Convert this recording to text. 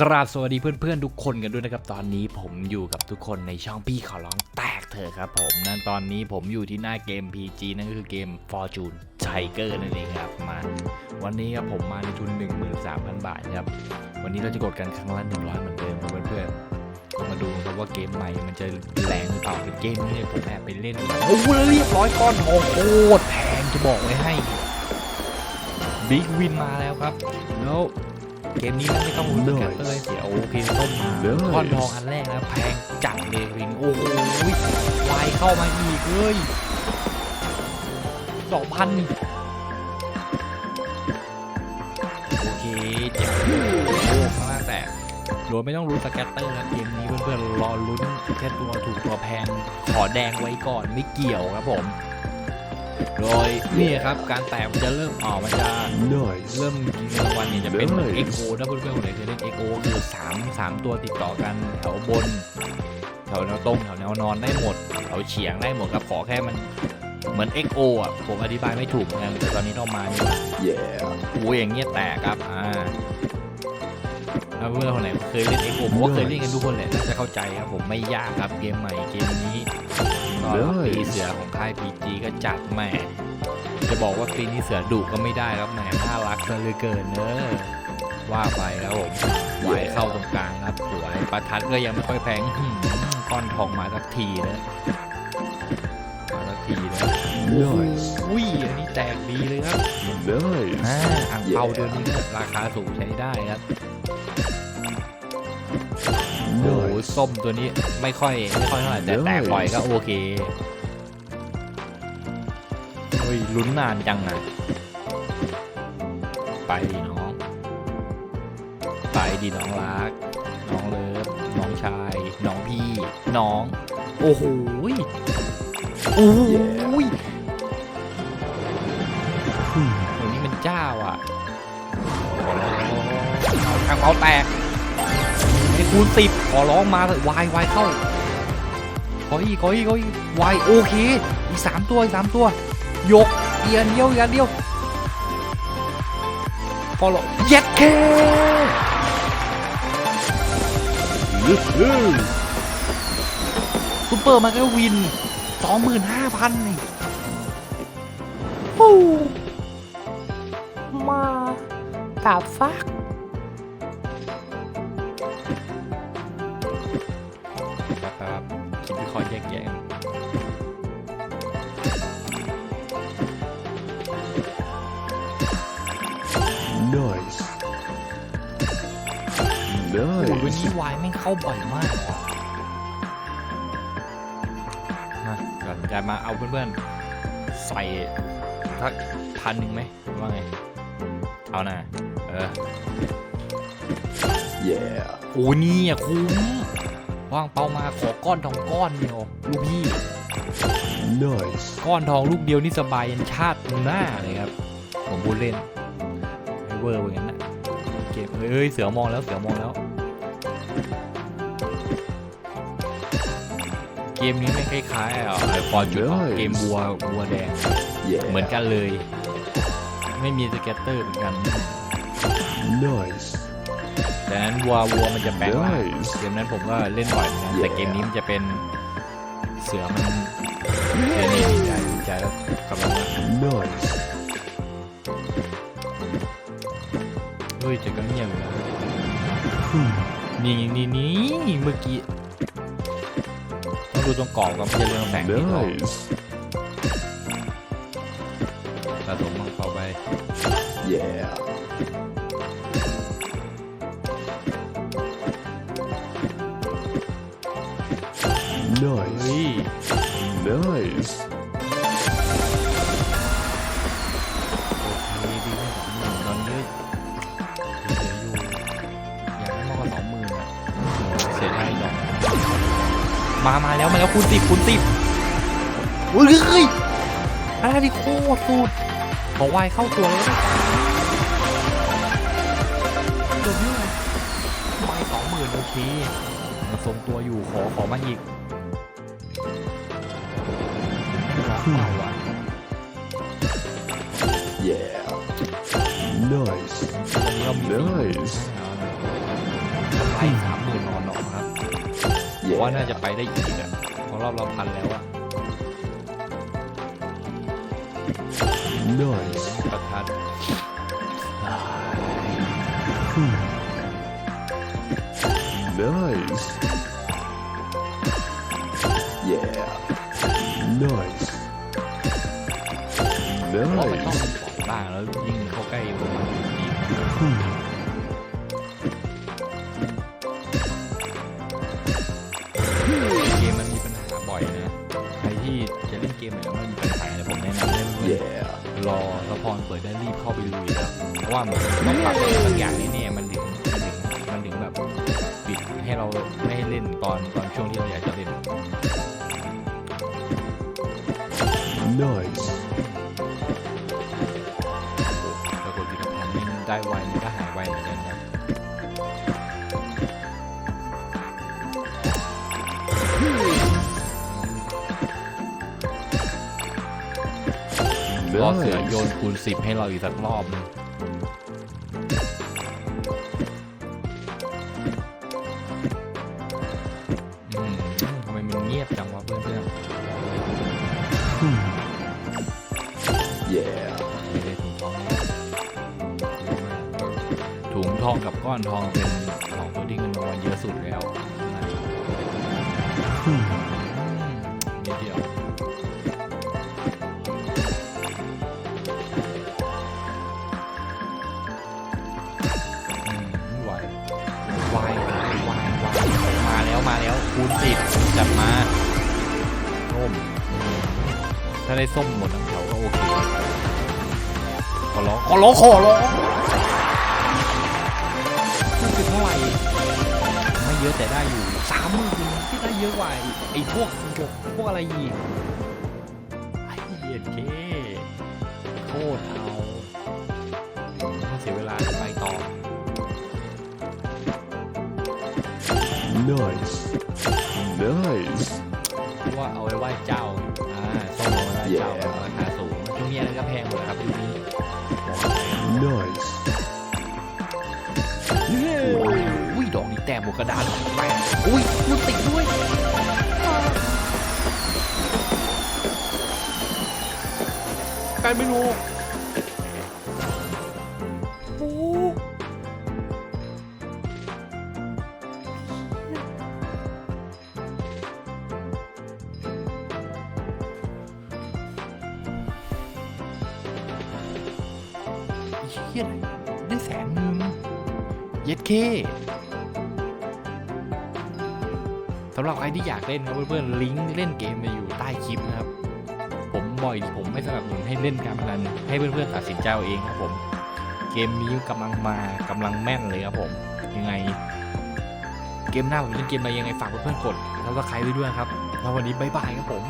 กราบสวัสดีเพื่อนๆ ทุกคนกันด้วยนะครับ ตอนนี้ผมอยู่กับทุกคนในช่องพี่ขอร้องแตกเถอครับผมนั่นตอนนี้ผมอยู่ที่หน้าเกม PG นั่นก็คือเกม Fortune Tiger นั่นเองครับมาวันนี้ครับผมมาในทุน 13,000 บาทครับ วันนี้เราจะกดกันครั้งละ 100 เหมือนเดิมครับเพื่อนๆมาดูครับว่าเกมใหม่มันจะแรงหรือเปล่าเป็นเกมนี้เนี่ยผมแอบไปเล่นโอ้โหเรียบร้อยก้อนทองโคตรแพงจะบอกไว้ให้บิ๊กวินมาแล้วครับแล้ว เกมนี้ไม่ต้องรู้สแกตเตอร์ให้เสียโอเคต้นมา Nice ก้อนทองอันแรกนะแพงจัดเลยวิงโอ้โหวายเข้ามาอีกเฮ้ยสองพันโอเคเจ็บโอ้โหข้างล่างแตกโดยไม่ต้องรู้สแกตเตอร์นะเกมนี้เพื่อนๆรอลุ้นแค่ตัวถูกตัวแพงขอแดงไว้ก่อนไม่เกี่ยวครับผม โดยนี่ครับการแตกมันจะเริ่มออกมันจะ Nice. เริ่มกินรางวัลเนี่ยจะเป็นเหมือน Nice เอ็กโถ้าเพื่อนๆคนไหนเคยเล่นเอ็กโคือสามสามตัวติดต่อกันแถวบน แถวแนวตรงแถวแนวนอนได้หมดแถวเฉียงได้หมดครับขอแค่มันเหมือน XO อะ ผมอธิบายไม่ถูกเหมือนกันแต่ตอนนี้ต้องมานี่ Yeah. โอ้ยอย่างเงี้ยแตกครับ อ่า ถ้าเพื่อนๆคนไหนเคยเล่น XO ผมว่าเคยเล่นกันทุกคนแหละน่าจะเข้าใจครับผมไม่ยากครับเกมใหม่เกมนี้ก็ปีเสือของค่าย PG ก็จัดแหม่จะบอกว่าปีนี้เสือดุก็ไม่ได้ครับแหมน่ารักซะเหลยเกินเนอะว่าไปครับผมไหวเข้าตรงกลางครับสวยประทัดก็ยังไม่ค่อยแพงอื้อหือก้อนทองมาสักทีนะมาสักทีนะ Nice. อุ้ยอันนี้แตกดีเลยครับ Nice. อ่าอ่างเปาเดือนนี้ก็ราคาสูงใช้ได้ครับ โอ้โห Nice. ส้มตัวนี้ไม่ค่อยไม่ค่อยเท่าไหร่แต่แตกบ่อยก็โอเคเฮ้ยลุ้นนานจังอะไปดิน้องไปดิน้องรัก น้องเลิฟน้องชาย น้องพี่ น้อง โอ้โหยโอ้โหยตัวนี้มันเจ้าอะเอา ทางเมาแตกไอ้คูณสิบขอร้องมาเถอะวายวายเข้าขออีกขออีกขออีกวายโอเคอีกสามตัวอีกสามตัว ยกเอียนเดียวอีกอันเดียวพอหรอเย็ดเค Woohoo. ซูเปอร์มาร์เก็ตวินสองหมื่นห้าพันนี่โอ้มาตาฟัก คิดวิเคราะห์แยกแยะ Nice. โอ้โหวัน Nice. นี้วายไม่งเข้าบ่อยมากนะก่อนจะมาเอาเพื่อนๆ ใส่สักพันหนึ่งไหมว่าไง เอานะเออ Yeah. โอ้นี่อะคุ้ม วางเป้ามาขอก้อนทองก้อนเดียวลูกพี่ Nice. ก้อนทองลูกเดียวนี่สบายยันชาติหน้าเลยครับ ผมพูดเล่นไอเวอร์เหมือนกันนะเก็บเฮ้ยเสือมองแล้วเสือมองแล้ว เกมนี้ไม่คล้ายๆอะไอฟอนจุดออกเกมวัววัวแดง Yeah. เหมือนกันเลย ไม่มีสเก็ตเตอร์เหมือนกัน Nice. แต่นั้นวัววัวมันจะแปลงร่าง Nice. เกมนั้นผมก็เล่นบ่อยเหมือนกัน Yeah. แต่เกมนี้มันจะเป็นเสือมันเออนี่ดีใจดีใจแล้วกำลัง Nice. เฮ้ยเจะก็เงียบอยู่แล้วนี่นี่นี่เมื่อกี้ต้องดูตรงกรอบกับมันจะเรืองแสงที่ออก Nice. สะสมมันเข้าไป Yeah. Nice. โอเคดีไม่สองหมื่นอนนี้เหลือยู่อยากให้มากกว่าสองหมื่นเสียดายดอกมามาแล้วมาแล้วคูณสิบคูณสิบอุ้ยเฮ้ยอะไรที่โคตรสุดของวายเข้าตัวแล้วเกือบยอะเลยวายสองหมื่นโอเคยังทรงตัวอยู่ขอขอมาอีก Yeah. Nice. ตอนนี้เรามี Nice. ไลค์สามหมื่นนอนหนอครับผมว่าน่า Yeah. จะไปได้อีกอะเพราะรอบเราพันแล้วอะ Nice. ประทัด Hmm. เกมมันมีปัญหาบ่อยนะ ใครที่จะเล่นเกมไหนแล้วมันมีปัญหาเนี่ยผมแนะนำให้เพื่น Yeah. รอแล้วพอนเปิดได้รีบเข้าไปลุยครับเพราะว่ามันต้องปรับอะไรบางอย่างแน่ๆมันถึงมันถึงมันถึงแบบปิดให้เราไม่ให้เล่นตอนตอนช่วงที่เราอยากจะเล่น Nice. ได้ไวมันก็หายไวเหมือนกันนะรอเสือโยน Nice. คูณสิบให้เราอีกสักรอบหนึง ทองกับก้อนทองเป็นของตัวที่เงินรางวัลเยอะสุดแล้วนิดเดียวไหววายวายวายวายมาแล้วมาแล้วคูณสิบจัดมาส้มถ้าได้ส้มหมดทั้งแถวก็โอเคขอร้องขอร้องขอร้อง ท่าไหร่ไม่เยอะแต่ได้อยู่สามหมื่นที่ได้เยอะกว่าไอ้ไอ้พวกพวกพวกอะไรอีกไอ้เหี้ยเคโคตรเอาไม่เสียเวลาไปต่อ Nice. Nice. เพราะว่าเอาไว้ไหว้เจ้าอ่าส้มเอาไว้ไหว้เจ้า Yeah. ราคาสูงช่วงนี้อะไรก็แพงหมดนะครับยุคนี้บอกเลย Nice. อุ้ยดอกนี้แต้มบวกระดานแปดอุ้ยลูกติดด้วยการไม่รู้โอ้ไอ้เฮียอะไรได้แสนหนึ่งเย็ดเค สำหรับใครที่อยากเล่นครับเพื่อนๆลิงก์เล่นเกมมาอยู่ใต้คลิปนะครับผมบ่อยผมไม่สนับสนุนให้เล่นการพนันให้เพื่อนๆตัดสินใจเอาเองครับผม เกมนี้กำลังมากำลังแม่นเลยครับผมยังไง เกมหน้าผมเล่นเกมอะไรยังไงฝากเพื่อนๆกดแล้วก็ใครไว้ด้วยครับแล้ววันนี้บ๊ายบายครับผม